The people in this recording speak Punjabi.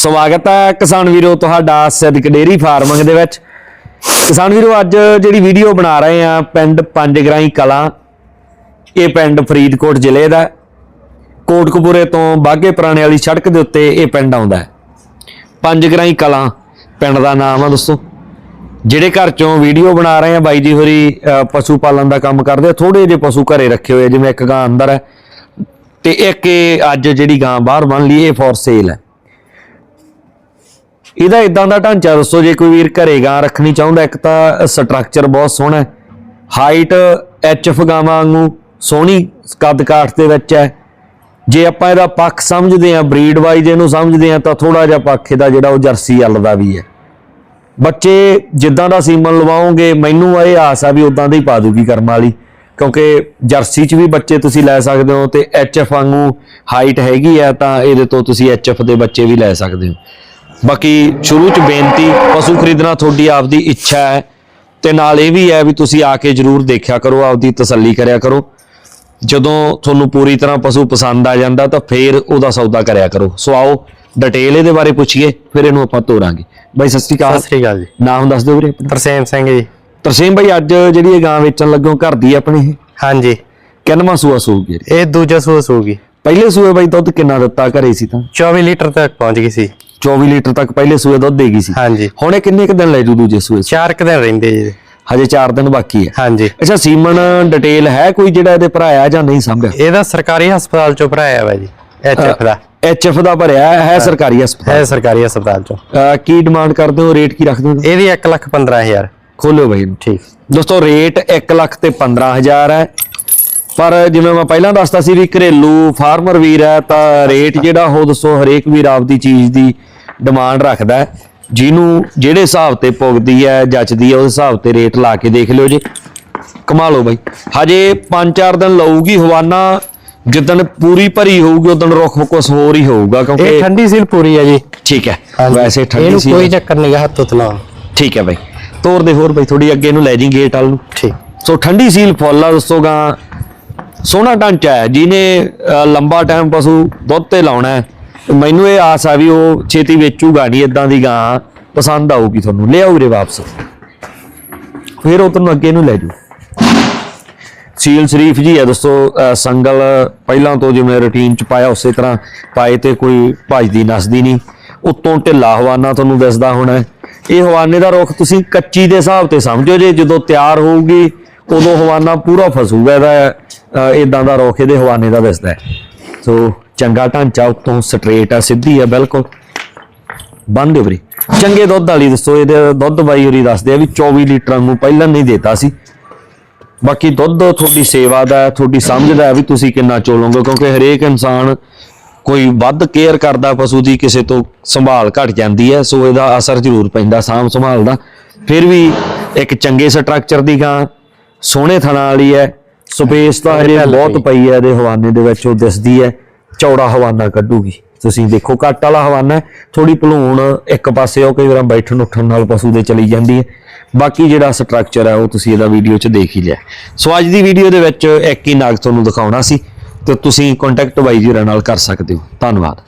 ਸਵਾਗਤ ਹੈ ਕਿਸਾਨ ਵੀਰੋ, ਤੁਹਾਡਾ ਸਿੱਧਕ ਡੇਰੀ ਫਾਰਮਿੰਗ ਦੇ ਵਿੱਚ। ਕਿਸਾਨ ਵੀਰੋ, ਅੱਜ ਜਿਹੜੀ ਵੀਡੀਓ ਬਣਾ ਰਹੇ ਆ ਪਿੰਡ ਪੰਜਗਰਾਈ ਕਲਾਂ, ਇਹ ਪਿੰਡ ਫਰੀਦਕੋਟ ਜ਼ਿਲ੍ਹੇ ਦਾ ਹੈ। ਕੋਟਕਪੂਰੇ ਤੋਂ ਬਾਗੇ ਪੁਰਾਣੇ ਵਾਲੀ ਸੜਕ ਦੇ ਉੱਤੇ ਇਹ ਪਿੰਡ ਆਉਂਦਾ ਹੈ। ਪੰਜਗਰਾਈ ਕਲਾਂ, ਪਿੰਡ ਦਾ ਨਾਮ ਆ ਦੋਸਤੋ। ਜਿਹੜੇ ਘਰ ਚੋਂ ਵੀਡੀਓ ਬਣਾ ਰਹੇ ਆ ਬਾਈ ਜੀ ਹੋਰੀ ਪਸ਼ੂ ਪਾਲਣ ਦਾ ਕੰਮ ਕਰਦੇ ਆ ਥੋੜੇ ਜਿਹੇ ਪਸ਼ੂ ਘਰੇ ਰੱਖੇ ਹੋਏ ਜਿਵੇਂ ਇੱਕ ਗਾਂ ਅੰਦਰ ਹੈ। ਤੇ ਇੱਕ ਇਹ ਅੱਜ ਜਿਹੜੀ ਗਾਂ ਬਾਹਰ ਬਣ ਲਈ, ਇਹ ਫੋਰ ਸੇਲ ਹੈ। ਇਹਦਾ ਇਦਾਂ ਦਾ ਢਾਂਚਾ ਦੱਸੋ, ਜੇ ਕੋਈ ਵੀਰ ਘਰੇ ਗਾਂ ਰੱਖਣੀ ਚਾਹੁੰਦਾ, ਇੱਕ ਤਾਂ ਸਟਰਕਚਰ ਬਹੁਤ ਸੋਹਣਾ ਹੈ। ਹਾਈਟ ਐਚਐਫ ਗਾਵਾਂ ਵਾਂਗੂ ਸੋਹਣੀ, ਕੱਦ ਕਾਠ ਦੇ ਵਿੱਚ ਹੈ। ਜੇ ਆਪਾਂ ਇਹਦਾ ਪੱਖ ਸਮਝਦੇ ਆ ਬਰੀਡ ਵਾਈਜ਼ ਇਹਨੂੰ ਸਮਝਦੇ ਆ ਤਾਂ ਥੋੜਾ ਜਿਹਾ ਪੱਖ ਇਹਦਾ ਜਿਹੜਾ ਉਹ ਜਰਸੀ ਵੱਲ ਦਾ ਵੀ ਹੈ। ਬੱਚੇ ਜਿੱਦਾਂ ਦਾ ਸੀਮਨ ਲਵਾਉਂਗੇ ਮੈਨੂੰ ਇਹ ਆਸ ਆ ਵੀ ਉਦਾਂ ਦਾ ਹੀ ਪਾ ਦੂਗੀ ਕਰਮ ਵਾਲੀ, ਕਿਉਂਕਿ ਜਰਸੀ 'ਚ ਵੀ ਬੱਚੇ ਤੁਸੀਂ ਲੈ ਸਕਦੇ ਹੋ ਤੇ ਐਚਐਫ ਵਾਂਗੂ ਹਾਈਟ ਹੈਗੀ ਆ, ਤਾਂ ਇਹਦੇ ਤੋਂ ਤੁਸੀਂ ਐਚਐਫ ਦੇ ਬੱਚੇ ਵੀ ਲੈ ਸਕਦੇ ਹੋ। ਬਾਕੀ ਸ਼ੁਰੂ 'ਚ ਬੇਨਤੀ ਪਸ਼ੂ ਖਰੀਦਣਾ ਤੁਹਾਡੀ ਆਪਦੀ ਇੱਛਾ ਹੈ ਤੇ ਨਾਲ ਇਹ ਵੀ ਹੈ ਵੀ ਤੁਸੀਂ ਆ ਕੇ ਜਰੂਰ ਦੇਖਿਆ ਕਰੋ ਆਪਦੀ ਤਸੱਲੀ ਕਰਿਆ ਕਰੋ। ਜਦੋਂ ਤੁਹਾਨੂੰ ਪੂਰੀ ਤਰ੍ਹਾਂ ਪਸ਼ੂ ਪਸੰਦ ਆ ਜਾਂਦਾ ਤਾਂ ਫੇਰ ਉਹਦਾ ਸੌਦਾ ਕਰਿਆ ਕਰੋ। ਸੋ ਆਓ ਡਿਟੇਲ ਇਹਦੇ ਬਾਰੇ ਪੁੱਛੀਏ ਫਿਰ ਇਹਨੂੰ ਆਪਾਂ ਤੋਰਾਂਗੇ। ਬਾਈ ਸਤਿ ਸ਼੍ਰੀ ਅਕਾਲ। ਸਤਿ ਸ੍ਰੀ ਅਕਾਲ ਜੀ। ਨਾਮ ਦੱਸ ਦਿਓ ਵੀਰੇ ਆਪਣਾ। ਤਰਸੇਮ ਸਿੰਘ ਜੀ। ਤਰਸੇਮ ਭਾਈ ਅੱਜ ਜਿਹੜੀ ਇਹ ਗਾਂ ਵੇਚਣ ਲੱਗੋ ਘਰ ਦੀ ਆਪਣੀ ਇਹ? ਹਾਂਜੀ। ਕਿੰਨਵਾਂ ਸੂਆ ਸੂਗੀ ਇਹ? ਦੂਜਾ ਸੂਸ ਹੋਊਗੀ ਪਹਿਲੇ ਸੂਏ ਬਾਈ ਦੁੱਧ ਕਿੰਨਾ ਦਿੱਤਾ ਘਰੇ ਸੀ ਤਾਂ? 24 ਲੀਟਰ ਤੱਕ ਪਹੁੰਚ ਗਈ ਸੀ। 24 ਲੀਟਰ ਤੱਕ ਪਹਿਲੇ ਸੂਏ ਦੁੱਧ ਦੇਗੀ ਸੀ। ਹਾਂਜੀ। ਹੁਣ ਇਹ ਕਿੰਨੇ ਕੁ ਦਿਨ ਲੈ ਜੂ ਦੂਜੇ ਸੂਏ 'ਚ? ਚਾਰ ਕੁ ਦਿਨ ਰਹਿੰਦੇ ਜੀ ਹਜੇ 4 ਦਿਨ ਬਾਕੀ ਹੈ। ਹਾਂਜੀ। ਅੱਛਾ ਸੀਮਨ ਡਿਟੇਲ ਹੈ ਕੋਈ ਜਿਹੜਾ ਇਹਦੇ ਭਰਾਇਆ ਜਾਂ ਨਹੀਂ ਸਾਂਭਿਆ? ਇਹਦਾ ਸਰਕਾਰੀ ਹਸਪਤਾਲ ਚੋਂ ਭਰਾਇਆ ਵਾ ਜੀ ਐਚਐਫ ਦਾ। ਐਚਐਫ ਦਾ ਭਰਿਆ ਹੈ, ਹੈ ਸਰਕਾਰੀ ਹਸਪਤਾਲ? ਹੈ ਸਰਕਾਰੀ ਹਸਪਤਾਲ ਚੋਂ। ਅਹ ਕੀ ਡਿਮਾਂਡ ਕਰਦੇ ਹੋ? ਰੇਟ ਕੀ ਰੱਖਦੇ ਹੋ? ਇਹਦੀ 1 ਲੱਖ 15000 ਖੋਲਿਓ ਬਾਈ ਠੀਕ। ਦੋਸਤੋ ਰੇਟ 1 ਲੱਖ ਤੇ 15000 ਹੈ। ਪਰ ਜਿਵੇਂ ਮੈਂ ਪਹਿਲਾਂ ਦੱਸਦਾ ਸੀ ਵੀ ਘਰੇਲੂ ਫਾਰਮਰ ਵੀਰ ਹੈ ਤਾਂ ਰੇਟ ਜਿਹੜਾ ਉਹ ਦੱਸੋ ਹਰੇਕ ਵੀਰ ਆਪਦੀ ਚੀਜ਼ ਦੀ ਡਿਮਾਂਡ ਰੱਖਦਾ ਹੈ। ਜਿਹਨੂੰ ਜਿਹੜੇ ਹਿਸਾਬ ਤੇ ਪੁੱਗਦੀ ਹੈ ਜੱਚਦੀ ਹੈ ਉਸ ਹਿਸਾਬ ਤੇ ਰੇਟ ਲਾ ਕੇ ਦੇਖ ਲਿਓ ਜੀ। ਕਮਾ ਲਓ ਬਾਈ। ਹਜੇ 5-4 ਦਿਨ ਲਊਗੀ ਹਵਾਨਾ ਜਿੱਦਣ ਪੂਰੀ ਭਰੀ ਹੋਊਗੀ ਉਦੋਂ ਰੁੱਖ ਕੁਛ ਹੋਰ ਹੀ ਹੋਊਗਾ ਇਹ ਕਿਉਂਕਿ ਠੰਡੀ ਸੀਲ ਪੂਰੀ ਹੈ ਜੀ। ਠੀਕ ਹੈ। ਵੈਸੇ ਠੰਡੀ ਇਹਨੂੰ ਸੀ ਕੋਈ ਚੱਕਰ ਨਹੀਂ ਗਾ ਹੱਥ ਉਤਲਾ ਠੀਕ ਹੈ ਬਾਈ। ਤੋਰ ਦੇ ਹੋਰ ਬਾਈ ਥੋੜੀ ਅੱਗੇ ਨੂੰ ਲੈ ਜੀ ਗੇਟ ਵੱਲ ਨੂੰ। ਠੀਕ। ਸੋ ਠੰਡੀ ਸੀਲ ਫੁੱਲ ਆ ਦੱਸੋਗਾ ਸੋਹਣਾ ਢਾਂਚਾ ਹੈ ਜਿਹਨੇ ਲੰਬਾ ਟਾਈਮ ਪਸ਼ੂ ਦੁੱਧ ਤੇ ਲਾਉਣਾ ਹੈ। ਮੈਨੂੰ ਇਹ ਆਸ ਆ ਵੀ ਉਹ ਛੇਤੀ ਵੇਚੂਗਾ ਨਹੀਂ ਇਦਾਂ ਦੀ ਗਾਂ ਪਸੰਦ ਆਊਗੀ ਤੁਹਾਨੂੰ। ਲਿਆਓ ਵੀਰੇ ਵਾਪਸ। ਫਿਰ ਉਹ ਤੁਹਾਨੂੰ ਅੱਗੇ ਨੂੰ ਲੈ ਜੂ। ਸੀਲ ਸ਼ਰੀਫ ਜੀ ਹੈ ਦੋਸਤੋ ਸੰਗਲ ਪਹਿਲਾਂ ਤੋਂ ਜਿਵੇਂ ਰੁਟੀਨ ਚ ਪਾਇਆ, ਉਸੇ ਤਰ੍ਹਾਂ ਪਾਏ ਤੇ ਕੋਈ ਭਜਦੀ, ਨਸਦੀ ਨਹੀਂ। ਉੱਤੋਂ ਢਿੱਲਾ ਹਵਾਨਾ ਤੁਹਾਨੂੰ ਦਿਸਦਾ ਹੋਣਾ। ਇਹ ਹਵਾਨੇ ਦਾ ਰੁੱਖ ਤੁਸੀਂ ਕੱਚੀ ਦੇ ਹਿਸਾਬ ਤੇ ਸਮਝੋ ਜੇ, ਜਦੋਂ ਤਿਆਰ ਹੋਊਗੀ, ਉਦੋਂ ਹਵਾਨਾ ਪੂਰਾ ਫਸੂਗਾ ਇਹਦਾ ਇਦਾਂ ਦਾ ਰੁੱਖ ਇਹਦੇ ਹਵਾਨੇ ਦਾ ਦਿਸਦਾ ਸੋ ਚੰਗਾ ਢਾਂਚਾ ਉੱਤੋਂ ਸਟ੍ਰੇਟ ਆ ਸਿੱਧੀ ਆ ਬਿਲਕੁਲ। ਬੰਦ ਵੀਰੇ। ਚੰਗੇ ਦੁੱਧ ਵਾਲੀ ਦੱਸੋ ਇਹਦੇ ਦੁੱਧ ਬਾਈ ਹੋਰੀ ਦੱਸਦੇ ਆ ਵੀ 24 ਲੀਟਰ ਨੂੰ ਪਹਿਲਾਂ ਨਹੀਂ ਦਿੱਤਾ ਸੀ। ਬਾਕੀ ਦੁੱਧ ਤੁਹਾਡੀ ਸੇਵਾ ਦਾ ਤੁਹਾਡੀ ਸਮਝ ਦਾ ਵੀ ਤੁਸੀਂ ਕਿੰਨਾ ਚੋਲੋਗੇ ਕਿਉਂਕਿ ਹਰੇਕ ਇਨਸਾਨ ਕੋਈ ਵੱਧ ਕੇਅਰ ਕਰਦਾ ਪਸ਼ੂ ਦੀ ਕਿਸੇ ਤੋਂ ਸੰਭਾਲ ਘਟ ਜਾਂਦੀ ਹੈ ਸੋ ਇਹਦਾ ਅਸਰ ਜ਼ਰੂਰ ਪੈਂਦਾ ਸਾਂਭ ਸੰਭਾਲ ਦਾ। ਫਿਰ ਵੀ ਇੱਕ ਚੰਗੇ ਸਟਰਕਚਰ ਦੀ ਗਾਂ ਸੋਹਣੇ ਥਣਾ ਵਾਲੀ ਹੈ ਸਪੇਸ ਤਾਂ ਢੱਲ ਬਹੁਤ ਪਈ ਹੈ ਇਹਦੇ ਹਵਾਨੇ ਦੇ ਵਿੱਚ ਉਹ ਦਿਸਦੀ ਹੈ। ਚੌੜਾ ਹਵਾਨਾ ਕੱਢੂਗੀ। ਤੁਸੀਂ ਦੇਖੋ ਕੱਟ ਵਾਲਾ ਹਵਾਨਾ ਥੋੜੀ ਭਲੂਣ ਇੱਕ ਪਾਸੇ ਉਹ ਕਈ ਵਾਰ ਬੈਠਣ ਉੱਠਣ ਨਾਲ ਪਸ਼ੂ ਦੇ ਚਲੀ ਜਾਂਦੀ ਹੈ। ਬਾਕੀ ਜਿਹੜਾ ਸਟਰਕਚਰ ਹੈ, ਉਹ ਤੁਸੀਂ ਇਹਦਾ ਵੀਡੀਓ 'ਚ ਦੇਖ ਹੀ ਲਿਆ। ਸੋ ਅੱਜ ਦੀ ਵੀਡੀਓ ਦੇ ਵਿੱਚ ਇੱਕ ਹੀ ਨਾਗ ਤੁਹਾਨੂੰ ਦਿਖਾਉਣਾ ਸੀ, ਤੇ ਤੁਸੀਂ ਕੰਟੈਕਟ ਬਾਈ ਜੀ ਨਾਲ ਕਰ ਸਕਦੇ ਹੋ। ਧੰਨਵਾਦ।